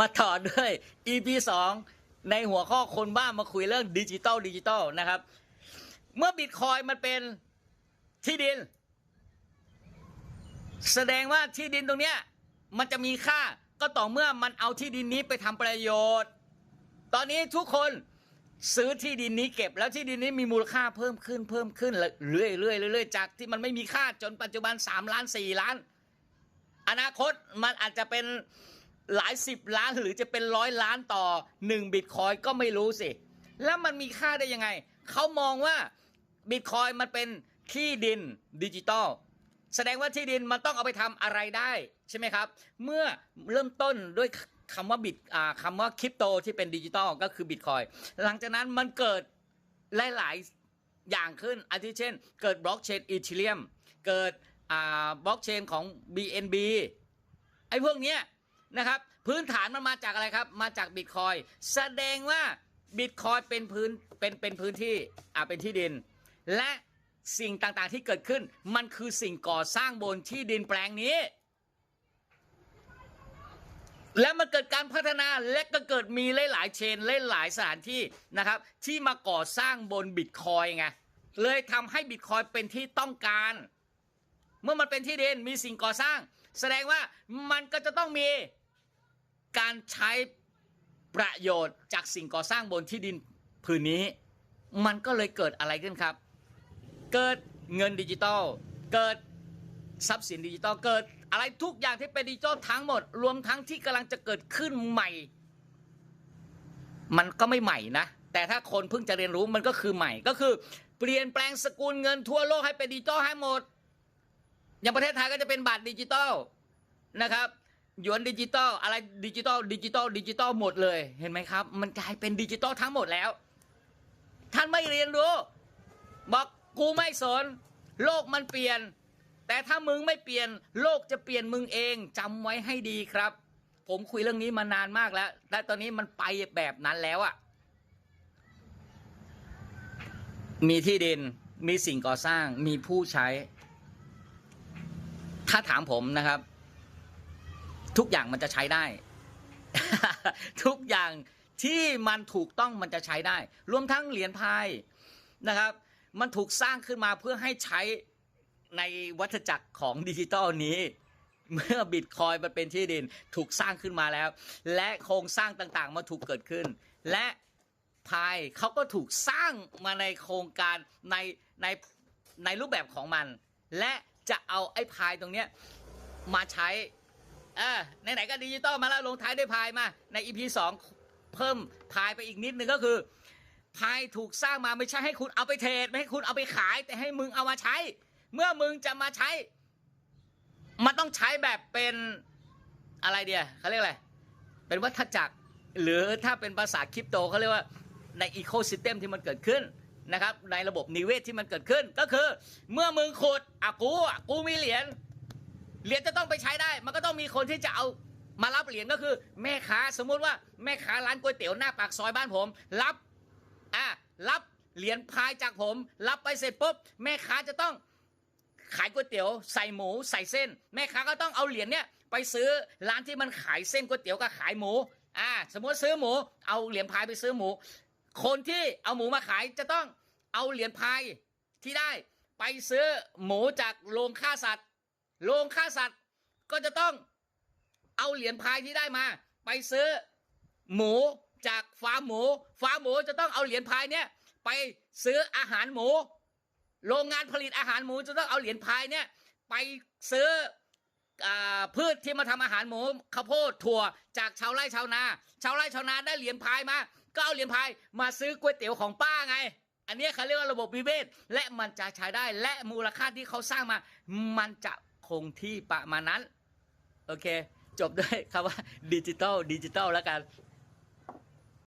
มาต่อด้วย EP 2 ในหัวข้อคนบ้ามาคุยเรื่องดิจิตอลดิจิตอลนะครับ เมื่อบิตคอยมันเป็นที่ดิน แสดงว่าที่ดินตรงเนี้ยมันจะมีค่าก็ต่อเมื่อมันเอาที่ดินนี้ไปทำประโยชน์ ตอนนี้ทุกคนซื้อที่ดินนี้เก็บแล้วที่ดินนี้มีมูลค่าเพิ่มขึ้นเพิ่มขึ้นเรื่อยเรื่อยเรื่อยจากที่มันไม่มีค่าจนปัจจุบัน3ล้าน4ล้าน อนาคตมันอาจจะเป็น หลายสิบล้านหรือจะเป็นร้อยล้านต่อ1บิตคอยก็ไม่รู้สิ แล้วมันมีค่าได้ยังไง เขามองว่าบิตคอยมันเป็นที่ดินดิจิตอลแสดงว่าที่ดินมันต้องเอาไปทำอะไรได้ใช่ไหมครับ เมื่อเริ่มต้นด้วยคำว่าบิตอ่าคำว่าคริปโตที่เป็นดิจิตอลก็คือบิตคอยหลังจากนั้นมันเกิดหลาย ๆ อย่างขึ้นอาทิเช่น เกิดบล็อกเชนอีเทเรียมเกิดบล็อกเชนของ BNB ไอ้พวกเนี้ย นะครับ พื้นฐานมันมาจากอะไรครับ มาจากบิตคอยแสดงว่าบิตคอยเป็นพื้นเป็นเป็นพื้นที่อ่าเป็นที่ดิน และสิ่งต่างๆที่เกิดขึ้น มันคือสิ่งก่อสร้างบนที่ดินแปลงนี้ และมันเกิดการพัฒนาและก็เกิดมีหลายๆเชนหลายๆสถานที่นะครับ ที่มาก่อสร้างบนบิตคอยไงเลยทำให้บิตคอยเป็นที่ต้องการ เมื่อมันเป็นที่ดินมีสิ่งก่อสร้าง แสดงว่ามันก็จะต้องมี การใช้ประโยชน์จากสิ่งก่อสร้างบนที่ดินผืนนี้ มันก็เลยเกิดอะไรขึ้นครับ เกิดเงินดิจิตอลเกิดทรัพย์สินดิจิตอลเกิดอะไรทุกอย่างที่เป็นดิจิตอลทั้งหมด รวมทั้งที่กำลังจะเกิดขึ้นใหม่ มันก็ไม่ใหม่นะ แต่ถ้าคนเพิ่งจะเรียนรู้มันก็คือใหม่ก็คือ เปลี่ยนแปลงสกุลเงินทั่วโลกให้เป็นดิจิตอลให้หมด อย่างประเทศไทยก็จะเป็นบาทดิจิตอลนะครับ หยวนดิจิตอลอะไรดิจิตอลดิจิตอลดิจิตอลหมดเลย เห็นไหมครับ มันกลายเป็นดิจิตอลทั้งหมดแล้ว ท่านไม่เรียนรู้ บอกกูไม่สน โลกมันเปลี่ยน แต่ถ้ามึงไม่เปลี่ยน โลกจะเปลี่ยนมึงเองจำไว้ให้ดีครับ ผมคุยเรื่องนี้มานานมากแล้วแต่ตอนนี้มันไปแบบนั้นแล้วอะมีที่ดินมีสิ่งก่อสร้างมีผู้ใช้ ถ้าถามผมนะครับ ทุกอย่างมันจะใช้ได้ ทุกอย่างที่มันถูกต้องมันจะใช้ได้ รวมทั้งเหรียญพายนะครับ มันถูกสร้างขึ้นมาเพื่อให้ใช้ในวัฏจักรของดิจิตอลนี้ เมื่อบิตคอยมันเป็นที่ดินถูกสร้างขึ้นมาแล้ว และโครงสร้างต่างๆมาถูกเกิดขึ้น และพายเขาก็ถูกสร้างมาในโครงการในในในรูปแบบของมัน และจะเอาไอ้พายตรงเนี้ยมาใช้ ออไหนๆก็ดิจิตอลมาแล้วลงท้ายด้วยพายมา ใน EP 2เพิ่มพายไปอีกนิดนึงก็คือพายถูกสร้างมาไม่ใช่ให้คุณเอาไปเทรดไม่ให้คุณเอาไปขาย แต่ให้มึงเอามาใช้ เมื่อมึงจะมาใช้ มันต้องใช้แบบเป็นอะไรเดียเขาเรียกอะไร เป็นวัฏจักรหรือถ้าเป็นภาษาคริปโตเขาเรียกว่าในอีโคซิสเต็มที่มันเกิดขึ้นนะครับ ในระบบนิเวศที่มันเกิดขึ้นก็คือ เมื่อมึงขุดอะกูอะกูมีเหรียญ เหรียญจะต้องไปใช้ได้ มันก็ต้องมีคนที่จะเอามารับเหรียญก็คือ แม่ค้าสมมุติว่าแม่ค้าร้านก๋วยเตี๋ยวหน้าปากซอยบ้านผม รับอะรับเหรียญพายจากผม รับไปเสร็จปุ๊บแม่ค้าจะต้องขายก๋วยเตี๋ยวใส่หมูใส่เส้น แม่ค้าก็ต้องเอาเหรียญเนี้ยไปซื้อร้านที่มันขายเส้นก๋วยเตี๋ยวกับขายหมูอ่าสมมติซื้อหมู เอาเหรียญพายไปซื้อหมู คนที่เอาหมูมาขายจะต้องเอาเหรียญพายที่ได้ไปซื้อหมูจากโรงฆ่าสัตว์ โรงฆ่าสัตว์ก็จะต้องเอาเหรียญพายที่ได้มา ไปซื้อหมูจากฟาร์มหมู ฟาร์มหมูจะต้องเอาเหรียญพายเนี่ยไปซื้ออาหารหมู โรงงานผลิตอาหารหมูจะต้องเอาเหรียญพายเนี่ยไปซื้ออพืชที่มาทำอาหารหมูข้าวโพดถั่วจากชาวไร่ชาวนา ชาวไร่ชาวนาได้เหรียญพายมา ก็เอาเหรียญพายมาซื้อก๋วยเตี๋ยวของป้าไง อันนี้เขาเรียกว่าระบบวิเวศและมันจะใช้ได้และมูลค่าที่เขาสร้างมา มันจะ คงที่ประมาณนั้น โอเค จบด้วยคำว่าดิจิตอลดิจิตอลแล้วกัน